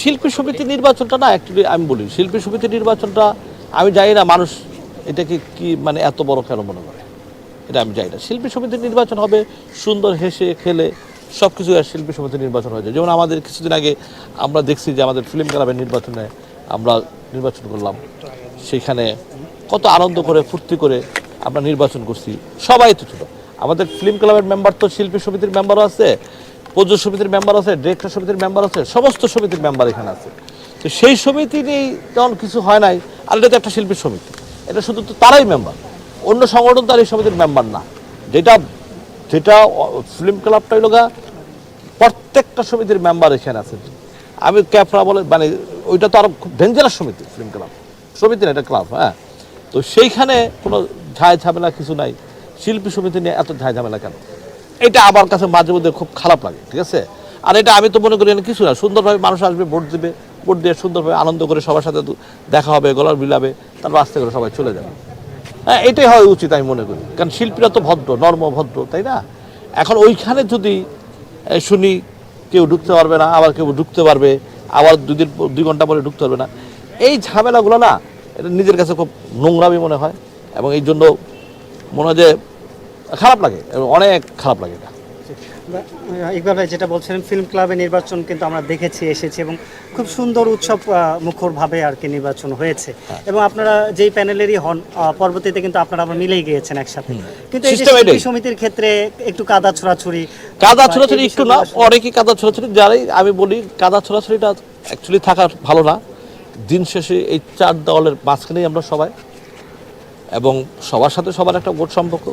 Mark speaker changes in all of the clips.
Speaker 1: শিল্পী সমিতি নির্বাচনটা না অ্যাকচুয়ালি আমি বলি, শিল্পী সমিতি নির্বাচনটা আমি জানি না মানুষ এটাকে কি মানে এত বড় কেন মনে করে। এটা আমি জানি না। শিল্পী সমিতির নির্বাচন হবে, সুন্দর হেসে, খেলে সব কিছু আর শিল্পী সমিতির নির্বাচন হয়েছে যেমন আমাদের কিছুদিন আগে আমরা দেখছি যে আমাদের ফিল্ম ক্লাবের নির্বাচনে আমরা নির্বাচন করলাম। সেখানে কত আনন্দ করে, ফুর্তি করে আমরা নির্বাচন করছি। সবাই তো ছিল। আমাদের ফিল্ম ক্লাবের মেম্বার তো শিল্পী সমিতির মেম্বারও আছে। প্রযোজক সমিতির মেম্বার আছে ডিরেক্টর সমিতির মেম্বার আছে সমস্ত সমিতির মেম্বার এখানে আছে। তো সেই সমিতি নিয়েই তেমন কিছু হয় নাই আর এটা তো একটা শিল্পীর সমিতি। এটা শুধু তো তারাই মেম্বার অন্য সংগঠন তার এই সমিতির মেম্বার না। যেটা যেটা ফিল্ম ক্লাবটা হইল গা, প্রত্যেকটা সমিতির মেম্বার এখানে আছে। আমি ক্যাফরা বলে মানে ওইটা তো আরও খুব ডেঞ্জারাস সমিতি ফিল্ম ক্লাব সমিতি না এটা ক্লাব হ্যাঁ। তো সেইখানে কোনো ঝায় ঝামেলা কিছু নাই। শিল্পী সমিতি নিয়ে এত ঝায় ঝামেলা কেন? এটা আমার কাছে মাঝে মধ্যে খুব খারাপ লাগে, ঠিক আছে? আর এটা আমি তো মনে করি না, কিছু না, সুন্দরভাবে মানুষ আসবে, ভোট দিবে, ভোট দিয়ে সুন্দরভাবে আনন্দ করে সবার সাথে দেখা হবে, গলার বিলাবে তারপর আস্তে করে সবাই চলে যাবে। হ্যাঁ এটাই হওয়া উচিত আমি মনে করি। কারণ শিল্পীরা তো ভদ্র, নর্ম ভদ্র, তাই না? এখন ওইখানে যদি শুনি কেউ ঢুকতে পারবে না, আবার কেউ ঢুকতে পারবে, আবার দুদিন দুই ঘণ্টা পরে ঢুকতে পারবে না, এই ঝামেলাগুলো না, এটা নিজের কাছে খুব নোংরামি মনে হয়, এবং এই জন্য মনে হয় যে খারাপ লাগে অনেক খারাপ লাগে এটা।
Speaker 2: বা- ইকবাল ভাই যেটা বলছিলেন ফিল্ম ক্লাবে নির্বাচন কিন্তু আমরা দেখেছি এসেছি এবং খুব সুন্দর উৎসব মুখর ভাবে আর কি নির্বাচন হয়েছে।
Speaker 1: হ্যাঁ।
Speaker 2: এবং আপনারা যেই প্যানেলেরই হন পরবর্তীতে কিন্তু আপনারা আবার মিলেই গিয়েছেন একসাথে। কিন্তু এই সমিতির ক্ষেত্রে একটু কাদা ছোড়াছুড়ি
Speaker 1: কাদা ছোড়াছুড়ি একটু না অনেকই কাদা ছোড়াছুড়ি যারাই আমি বলি কাদা ছোড়াছুড়িটা অ্যাকচুয়ালি থাকা ভালো না। দিন শেষে এই চার দলের মাঝখানেই আমরা সবাই এবং সবার সাথে সবার একটা গোট সম্পর্ক।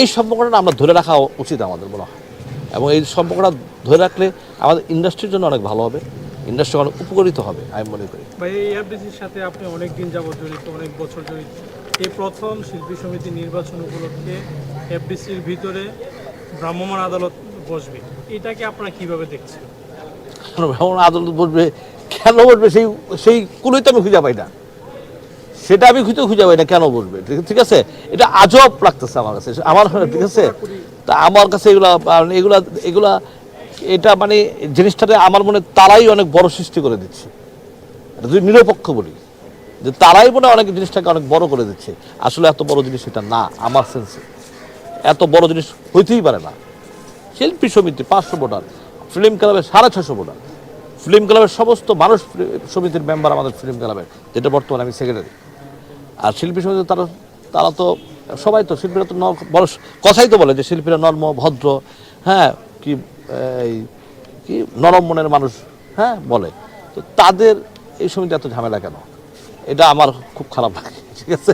Speaker 1: এই সম্পর্কটা আমরা ধরে রাখা উচিত আমাদের মনে হয়। এবং এই সম্পর্কটা ধরে রাখলে আমাদের ইন্ডাস্ট্রির জন্য অনেক ভালো হবে। ইন্ডাস্ট্রি অনেক উপকৃত হবে আমি মনে করি।
Speaker 3: ভাই এই এফডিসির সাথে আপনি অনেক দিন যাবত জড়িত অনেক বছর জড়িত। এই প্রথম শিল্পী সমিতি নির্বাচন উপলক্ষে এফডিসির ভিতরে ভ্রাম্যমাণ আদালত বসবে। এটাকে আপনারা কীভাবে দেখছেন?
Speaker 1: ভ্রমণ আদালত বসবে কেন বসবে সেই সেই কুলোই তো আমি খুঁজে পাই না। সেটা আমি খুঁজে খুঁজে পাই না, কেন বসবে ঠিক- আছে? এটা আজব লাগতেছে আমার কাছে। আমার ঠিক আছে? তা আমার কাছে এগুলা মানে এগুলা এগুলা, এটা মানে জিনিসটাতে আমার মনে তারাই অনেক বড় সৃষ্টি করে দিচ্ছে। এটা যদি নিরপেক্ষ বলি, যে তারাই মনে হয় অনেক জিনিসটাকে অনেক বড় করে দিচ্ছে। আসলে এত বড় জিনিস এটা না, আমার সেন্সে এত বড় জিনিস হইতেই পারে না। শিল্পী সমিতি পাঁচশো ভোটার, ফিল্ম ক্লাবের সাড়ে ছশো ভোটার। ফিল্ম ক্লাবের সমস্ত মানুষ সমিতির মেম্বার আমাদের ফিল্ম ক্লাবের, যেটা বর্তমানে আমি সেক্রেটারি আর শিল্পী সমিতি তারা তারা তো সবাই তো, শিল্পীরা তো বড় কথাই তো বলে যে শিল্পীরা নর্ম, ভদ্র হ্যাঁ কি, এই, কি নরম মনের মানুষ হ্যাঁ বলে। তো তাদের এই সমিতি এত ঝামেলা কেন? এটা আমার খুব খারাপ লাগে, ঠিক আছে?